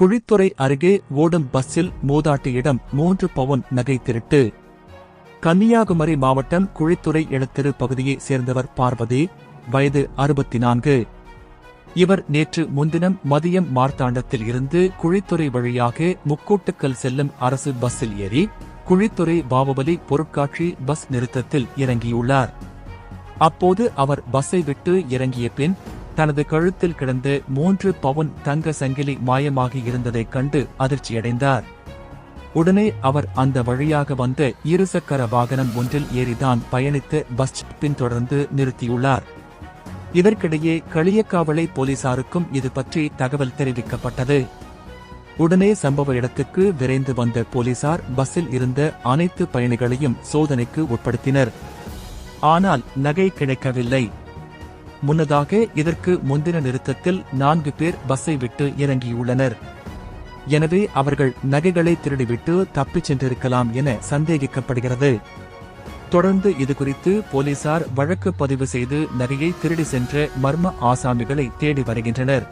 குழித்துறை அருகே ஓடும் பஸ்ஸில் மூதாட்டியிடம் மூன்று பவுன் நகை திருட்டு. கன்னியாகுமரி மாவட்டம் குழித்துறை எழுத்தெரு பகுதியைச் சேர்ந்தவர் பார்வதி வயது அறுபத்தி நான்கு இவர் நேற்று முன்தினம் மதியம் மார்த்தாண்டத்தில் இருந்து குழித்துறை வழியாக முக்கூட்டுக்கல் செல்லும் அரசு பஸ்ஸில் ஏறி குழித்துறை பாவபலி பொருட்காட்சி பஸ் நிறுத்தத்தில் இறங்கியுள்ளார். அப்போது அவர் பஸ்ஸை விட்டு இறங்கிய பின் தனது கழுத்தில் கிடந்த மூன்று பவுன் தங்க சங்கிலி மாயமாகி இருந்ததைக் கண்டு அதிர்ச்சியடைந்தார். உடனே அவர் அந்த வழியாக வந்த இருசக்கர வாகனம் ஒன்றில் ஏறிதான் பயணித்து பஸ் பின்தொடர்ந்து நிறுத்தியுள்ளார். இதற்கிடையே களியக்காவலை போலீசாருக்கும் இது பற்றி தகவல் தெரிவிக்கப்பட்டது. உடனே சம்பவ இடத்துக்கு விரைந்து வந்த போலீசார் பஸ்ஸில் இருந்த அனைத்து பயணிகளையும் சோதனைக்கு உட்படுத்தினர். ஆனால் நகை கிடைக்கவில்லை. முன்னதாக இதற்கு முந்தின நிறுத்தத்தில் நான்கு பேர் பஸ்ஸை விட்டு இறங்கியுள்ளனர். எனவே அவர்கள் நகைகளை திருடிவிட்டு தப்பிச் சென்றிருக்கலாம் என சந்தேகிக்கப்படுகிறது. தொடர்ந்து இதுகுறித்து போலீசார் வழக்கு பதிவு செய்து நகையை திருடி சென்ற மர்ம ஆசாமிகளை தேடி வருகின்றனர்.